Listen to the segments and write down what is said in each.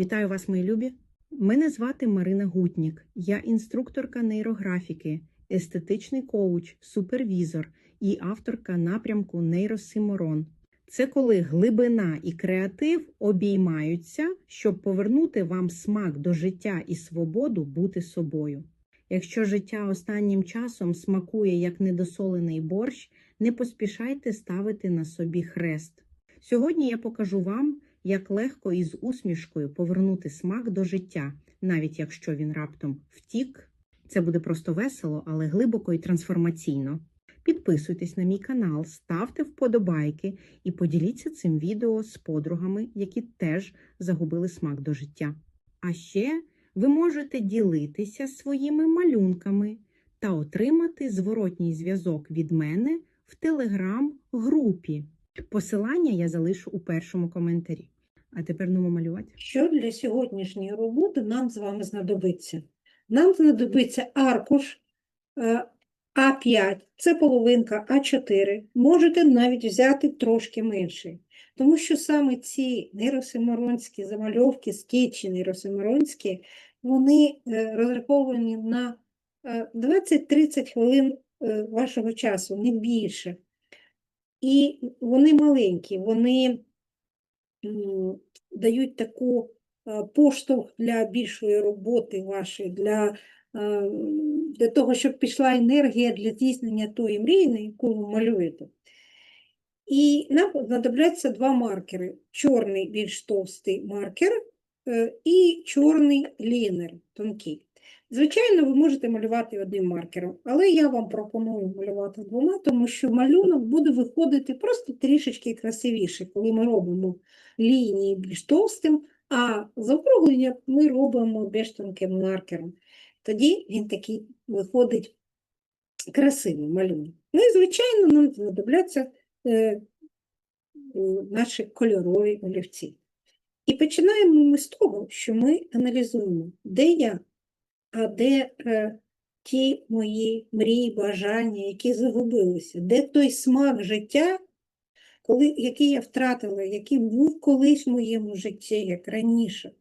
Вітаю вас, мої любі! Мене звати Марина Гутнік. Я інструкторка нейрографіки, естетичний коуч, супервізор і авторка напрямку Нейросиморон. Це коли глибина і креатив обіймаються, щоб повернути вам смак до життя і свободу бути собою. Якщо життя останнім часом смакує як недосолений борщ, не поспішайте ставити на собі хрест. Сьогодні я покажу вам, як легко і з усмішкою повернути смак до життя, навіть якщо він раптом втік. Це буде просто весело, але глибоко і трансформаційно. Підписуйтесь на мій канал, ставте вподобайки і поділіться цим відео з подругами, які теж загубили смак до життя. А ще ви можете ділитися своїми малюнками та отримати зворотній зв'язок від мене в телеграм-групі. Посилання я залишу у першому коментарі. А тепер ну малювати. Що для сьогоднішньої роботи нам з вами знадобиться? Нам знадобиться аркуш е, А5, це половинка А4. Можете навіть взяти трошки менший. Тому що саме ці нейросиморонські замальовки, скетчі нейросиморонські, вони е, розраховані на е, 20-30 хвилин е, вашого часу, не більше. І вони маленькі, вони дають таку поштовх для більшої роботи вашої, для, для того, щоб пішла енергія для здійснення тої мрії, на яку ви малюєте. І нам знадобляться два маркери: чорний більш товстий маркер і чорний лінер тонкий. Звичайно, ви можете малювати одним маркером, але я вам пропоную малювати двома, тому що малюнок буде виходити просто трішечки красивіше, коли ми робимо лінії більш товстим, а заокруглення ми робимо більш тонким маркером. Тоді він такий виходить красивий малюнок. Ну і, звичайно, нам знадобляться е, наші кольорові олівці. І починаємо ми з того, що ми аналізуємо, де я, а де е, ті мої мрії, бажання, які загубилися, де той смак життя, коли, який я втратила, який був колись в моєму житті, як раніше.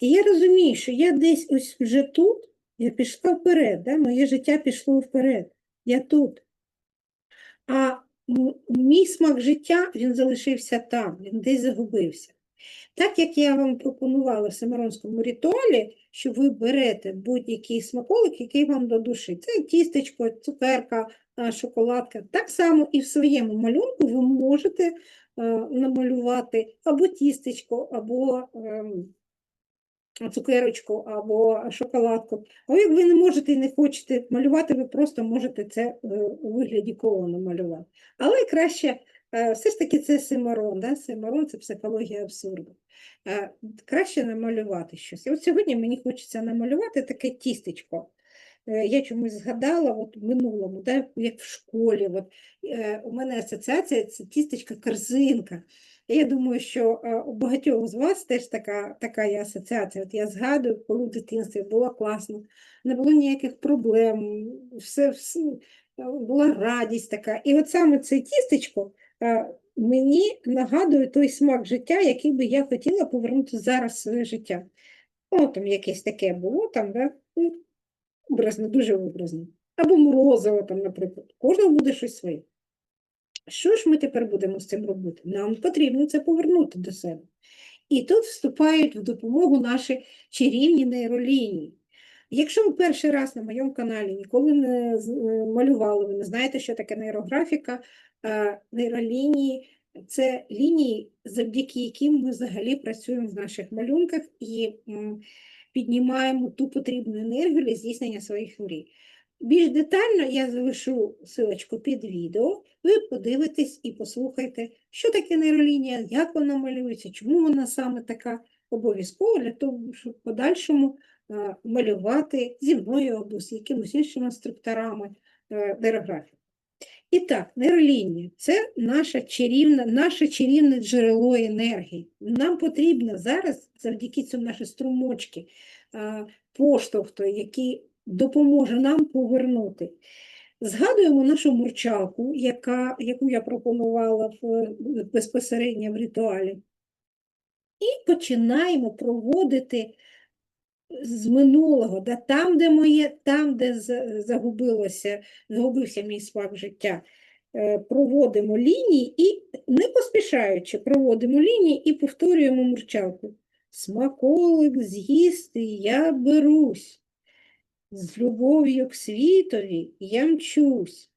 І я розумію, що я десь ось вже тут, я пішла вперед, да? моє життя пішло вперед, я тут. А мій смак життя, він залишився там, він десь загубився. Так як я вам пропонувала в Семиронському ритуалі, що ви берете будь-який смаколик, який вам до душі. Це тістечко, цукерка, шоколадка. Так само і в своєму малюнку ви можете е, намалювати або тістечко, або ем, цукерочку, або шоколадку. А як ви не можете і не хочете малювати, ви просто можете це е, у вигляді коло намалювати. Але краще, все ж таки, це симарон, да? симарон це психологія абсурду. Е, Краще намалювати щось. І от сьогодні мені хочеться намалювати таке тістечко. Е, Я чомусь згадала от в минулому, да, як в школі. От, е, у мене асоціація це тістечка корзинка. Я думаю, що е, у багатьох з вас теж така, така є асоціація. От я згадую, коли в дитинстві було класно, не було ніяких проблем, все, все, е, була радість така. І от саме це тістечко е, мені нагадує той смак життя, який би я хотіла повернути зараз в своє життя. О, там якесь таке було, там, да? ну, образно, дуже образно. Або морозиво, там, наприклад. Кожного буде щось своє. Що ж ми тепер будемо з цим робити? Нам потрібно це повернути до себе. І тут вступають в допомогу наші чарівні нейролінії. Якщо ви перший раз на моєму каналі ніколи не е, малювали, ви не знаєте, що таке нейрографіка, нейролінії це лінії, завдяки яким ми взагалі працюємо в наших малюнках і піднімаємо ту потрібну енергію для здійснення своїх мрій. Більш детально я залишу силочку під відео, ви подивитесь і послухайте, що таке нейролінія, як вона малюється, чому вона саме така обов'язково для того, щоб в подальшому е, малювати зі мною або з якимось іншими інструкторами е, нейрографію. І так, нейролінія це наша чарівна, наше чарівне джерело енергії. Нам потрібно зараз, завдяки цьому наші струмочки, поштовх, той, який допоможе нам повернути. Згадуємо нашу мурчалку, яка, яку я пропонувала в, безпосередньо в ритуалі. і починаємо проводити з минулого, да, там, де моє, там, де загубилося, загубився мій смак життя, е, проводимо лінії і, не поспішаючи, проводимо лінії і повторюємо мурчалку. Смаколик з'їсти я берусь, з любов'ю к світові я мчусь.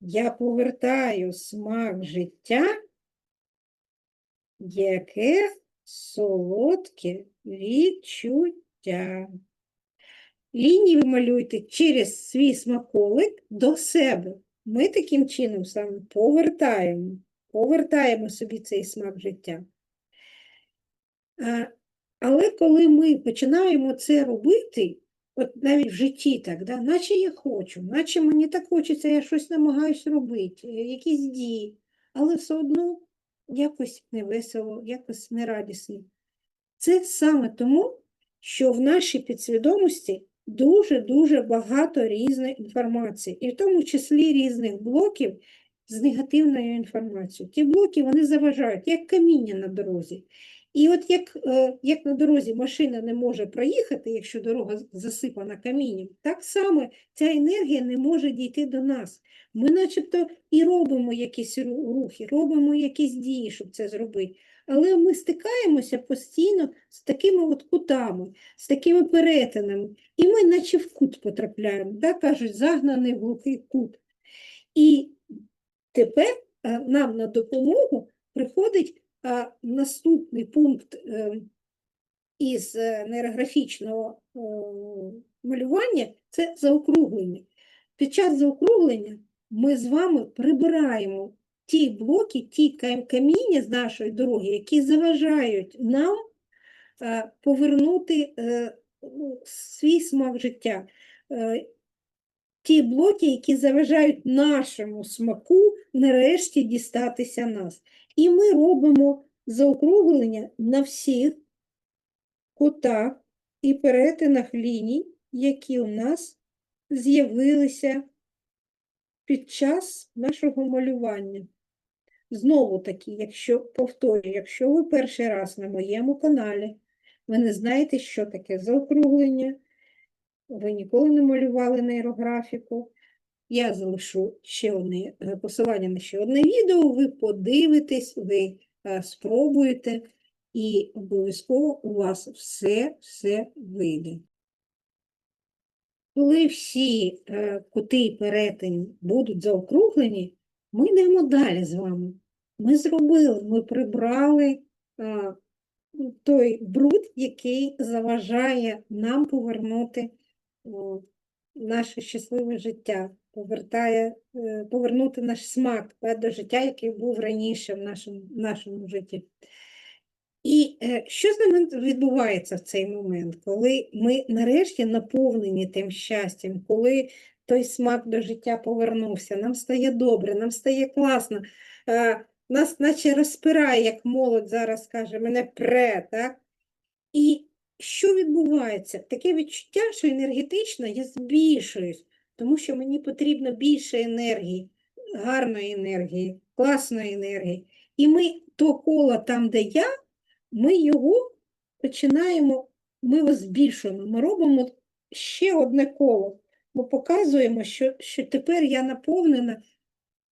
Я повертаю смак життя, яке солодке відчуття. Лінії ви малюєте через свій смаколик до себе. Ми таким чином саме повертаємо, повертаємо собі цей смак життя. Але коли ми починаємо це робити, от навіть в житті так, да, наче я хочу, наче мені так хочеться, я щось намагаюся робити, якісь дії, але все одно якось невесело, якось нерадісно. Це саме тому, що в нашій підсвідомості дуже-дуже багато різної інформації, і в тому числі різних блоків з негативною інформацією. Ті блоки вони заважають, як каміння на дорозі. І от як, е, як на дорозі машина не може проїхати, якщо дорога засипана камінням, так само ця енергія не може дійти до нас. Ми начебто і робимо якісь рухи, робимо якісь дії, щоб це зробити. Але ми стикаємося постійно з такими от кутами, з такими перетинами, і ми наче в кут потрапляємо, так кажуть, загнаний глухий кут. І тепер е, нам на допомогу приходить наступний пункт е, із нейрографічного е, малювання це заокруглення. Під час заокруглення ми з вами прибираємо ті блоки, ті каміння з нашої дороги, які заважають нам е, повернути ну, свій смак життя. Ті блоки, які заважають нашому смаку нарешті дістатися нас. І ми робимо заокруглення на всіх кутах і перетинах ліній, які у нас з'явилися під час нашого малювання. Знову таки, якщо повторюю, якщо ви перший раз на моєму каналі, ви не знаєте, що таке заокруглення, ви ніколи не малювали нейрографіку, я залишу ще одне е, посилання на ще одне відео, ви подивитесь, ви е, спробуєте, і обов'язково у вас все, все вийде. Коли всі е, кути і перетині будуть заокруглені, ми йдемо далі з вами. Ми зробили, ми прибрали той бруд, який заважає нам повернути наше щасливе життя, повертає, е, повернути наш смак до життя, який був раніше в нашому, в нашому житті. І е, що з нами відбувається в цей момент, коли ми нарешті наповнені тим щастям, коли той смак до життя повернувся, нам стає добре, нам стає класно, е, нас наче розпирає, як молодь зараз каже, мене пре, так? І що відбувається? Таке відчуття, що енергетично я збільшуюсь, тому що мені потрібно більше енергії, гарної енергії, класної енергії. І ми то коло там, де я, ми його починаємо, ми його збільшуємо, ми робимо ще одне коло. Ми показуємо, що, що тепер я наповнена,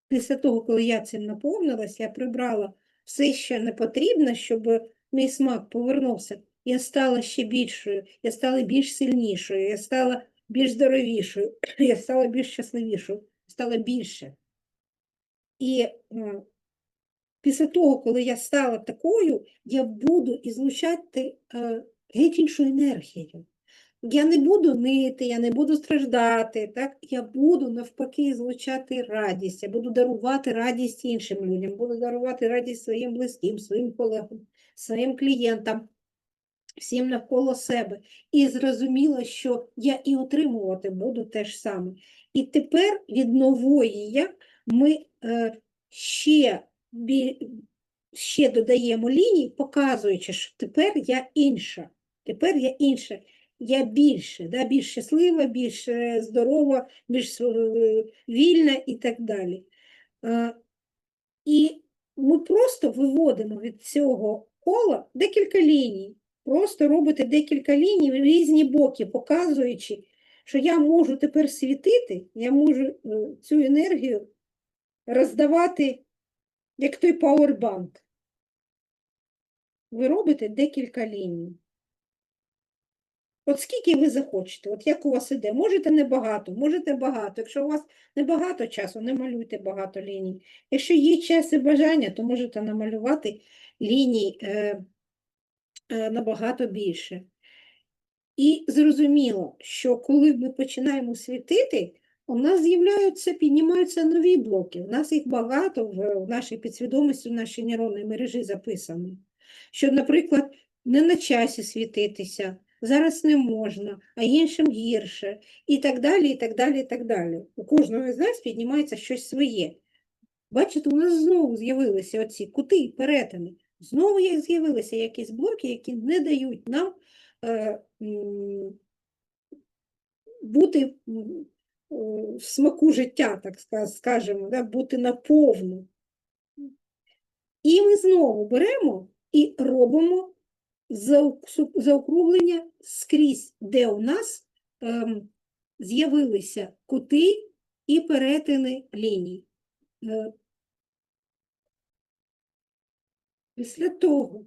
після того, коли я цим наповнилась, я прибрала все, що не потрібно, щоб мій смак повернувся. Я стала ще більшою, я стала більш сильнішою, я стала більш здоровішою, я стала більш щасливішою, стала більше. І після того, коли я стала такою, я буду ізлучати е, геть іншу енергію. Я не буду нити, я не буду страждати, так? я буду навпаки злучати радість, я буду дарувати радість іншим людям, буду дарувати радість своїм близьким, своїм колегам, своїм клієнтам, всім навколо себе. І зрозуміла, що я і отримувати буду те ж саме. І тепер від нової я ми е, ще, ще додаємо ліній, показуючи, що тепер я інша. Тепер я інша. Я більше, да, більш щаслива, більш е, здорова, більш е, вільна і так далі. Е, І ми просто виводимо від цього кола декілька ліній. Просто робите декілька ліній в різні боки, показуючи, що я можу тепер світити, я можу е, цю енергію роздавати, як той пауербанк. Ви робите декілька ліній. От скільки ви захочете, от як у вас іде, можете небагато, можете багато. Якщо у вас небагато часу, не малюйте багато ліній. Якщо є час і бажання, то можете намалювати ліній е, е, набагато більше. І зрозуміло, що коли ми починаємо світити, у нас з'являються, піднімаються нові блоки. У нас їх багато в, нашій підсвідомості, в нашій нейронній мережі записано. Що, наприклад, не на часі світитися, зараз не можна, а іншим гірше, і так далі, і так далі, і так далі. У кожного з нас піднімається щось своє. Бачите, у нас знову з'явилися оці кути, перетини. Знову їх з'явилися якісь блоки, які не дають нам е, бути е, в смаку життя, так скажемо, да, бути наповну. І ми знову беремо і робимо заокруглення скрізь, де у нас ем, з'явилися кути і перетини ліній. Після того,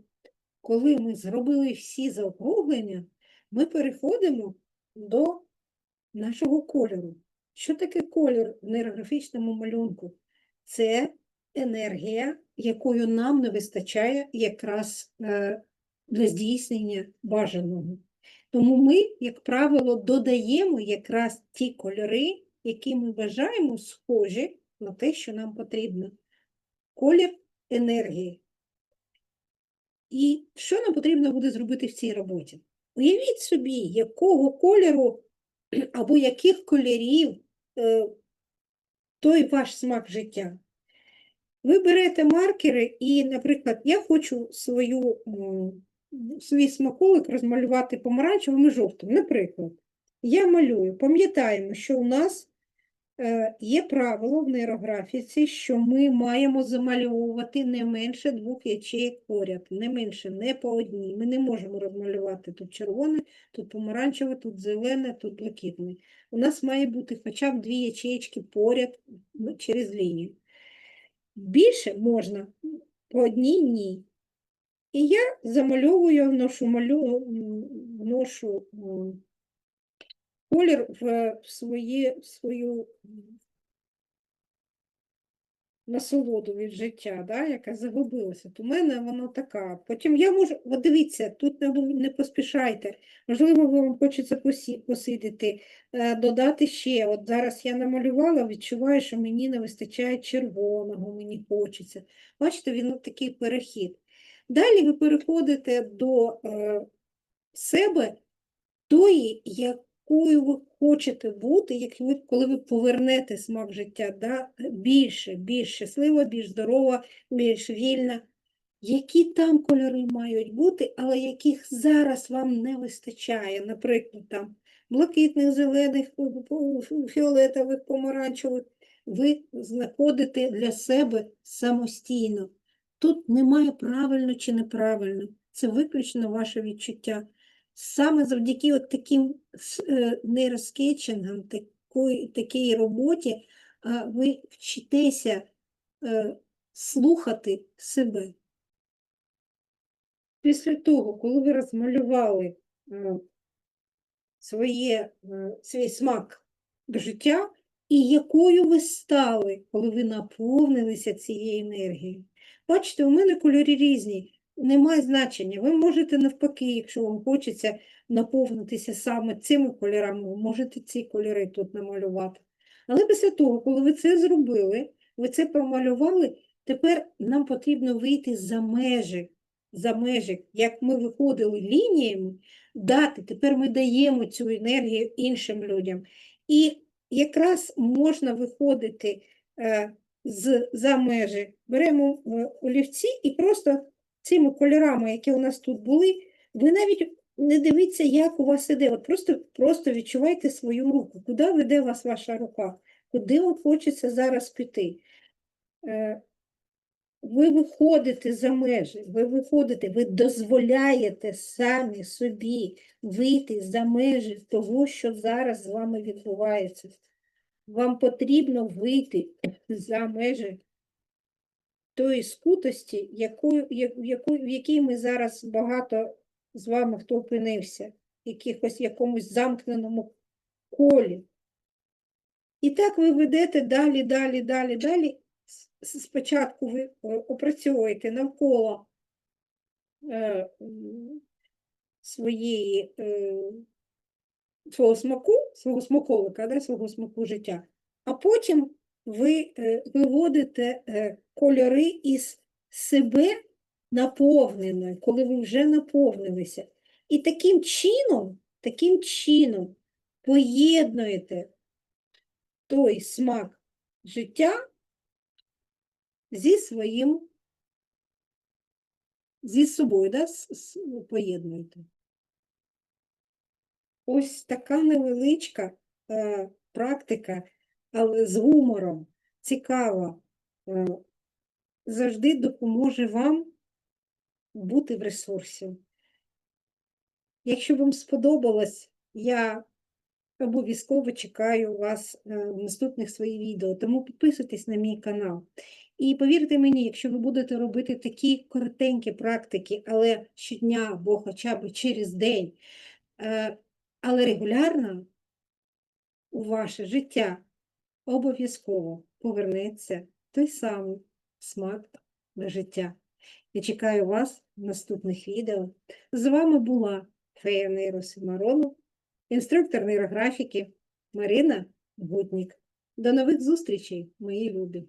коли ми зробили всі заокруглення, ми переходимо до нашого кольору. Що таке колір в нейрографічному малюнку? Це енергія, якою нам не вистачає якраз е, для здійснення бажаного. Тому ми, як правило, додаємо якраз ті кольори, які ми вважаємо схожі на те, що нам потрібно. Колір енергії. І що нам потрібно буде зробити в цій роботі? Уявіть собі, якого кольору або яких кольорів е, той ваш смак життя. Ви берете маркери і, наприклад, я хочу свою, свій смаколик розмалювати помаранчевим і жовтим. Наприклад, я малюю. Пам'ятаємо, що у нас є правило в нейрографіці, що ми маємо замальовувати не менше двох ячеїк поряд, не менше, не по одній. Ми не можемо розмалювати тут червоне, тут помаранчеве, тут зелене, тут блакитне. У нас має бути хоча б дві ячеїчки поряд ну, через лінію. Більше можна, по одній ні. І я замальовую, вношу, малю, вношу колір в своє, в свою насолоду від життя, да, яка загубилася. То в мене воно така. Потім я можу, от дивіться, тут не, не поспішайте. Можливо, вам хочеться посидіти, е, додати ще. От зараз я намалювала, відчуваю, що мені не вистачає червоного, мені хочеться. Бачите, він такий перехід. Далі ви переходите до е, себе, тої, якою ви хочете бути, як ви, коли ви повернете смак життя, да? більше, більш щаслива, більш здорова, більш вільна. Які там кольори мають бути, але яких зараз вам не вистачає, наприклад, там блакитних, зелених, фіолетових, помаранчевих, ви знаходите для себе самостійно. Тут немає правильно чи неправильно, це виключно ваше відчуття. Саме завдяки от таким е, нейроскетчингам, такої, такій роботі, ви вчитеся е, слухати себе. Після того, коли ви розмалювали е, своє, свій смак до життя, і якою ви стали, коли ви наповнилися цією енергією. Бачите, у мене кольори різні, немає значення. Ви можете навпаки, якщо вам хочеться наповнитися саме цими кольорами, ви можете ці кольори тут намалювати. Але після того, коли ви це зробили, ви це промалювали, тепер нам потрібно вийти за межі, за межі, як ми виходили лініями, дати, тепер ми даємо цю енергію іншим людям. І якраз можна виходити е, з, за межі, беремо е, олівці і просто цими кольорами, які у нас тут були, ви навіть не дивіться, як у вас іде. От просто, просто відчувайте свою руку, куди веде вас ваша рука, куди вам хочеться зараз піти. Е, ви виходите за межі, ви виходите, ви дозволяєте самі собі вийти за межі того, що зараз з вами відбувається. Вам потрібно вийти за межі тої скутості, якою, я- в яку, в якій ми зараз багато з вами хто опинився, якихось якомусь замкненому колі. І так ви ведете далі, далі, далі, далі. Спочатку ви опрацьовуєте навколо е, своєї, е, свого смаку, свого смаковика, да, свого смаку життя, а потім ви е, виводите е, кольори із себе наповненої, коли ви вже наповнилися. І таким чином, таким чином поєднуєте той смак життя зі своїм, зі собою, да? поєднуєте. Ось така невеличка е, практика, але з гумором, цікава, е, завжди допоможе вам бути в ресурсі. Якщо вам сподобалось, я обов'язково чекаю вас е, в наступних своїх відео, тому підписуйтесь на мій канал. І повірте мені, якщо ви будете робити такі коротенькі практики, але щодня або хоча б через день, е, але регулярно у ваше життя обов'язково повернеться той самий смак на життя. Я чекаю вас в наступних відео. З вами була Фея Нейросимарону, інструктор нейрографіки Марина Гутнік. До нових зустрічей, мої любі!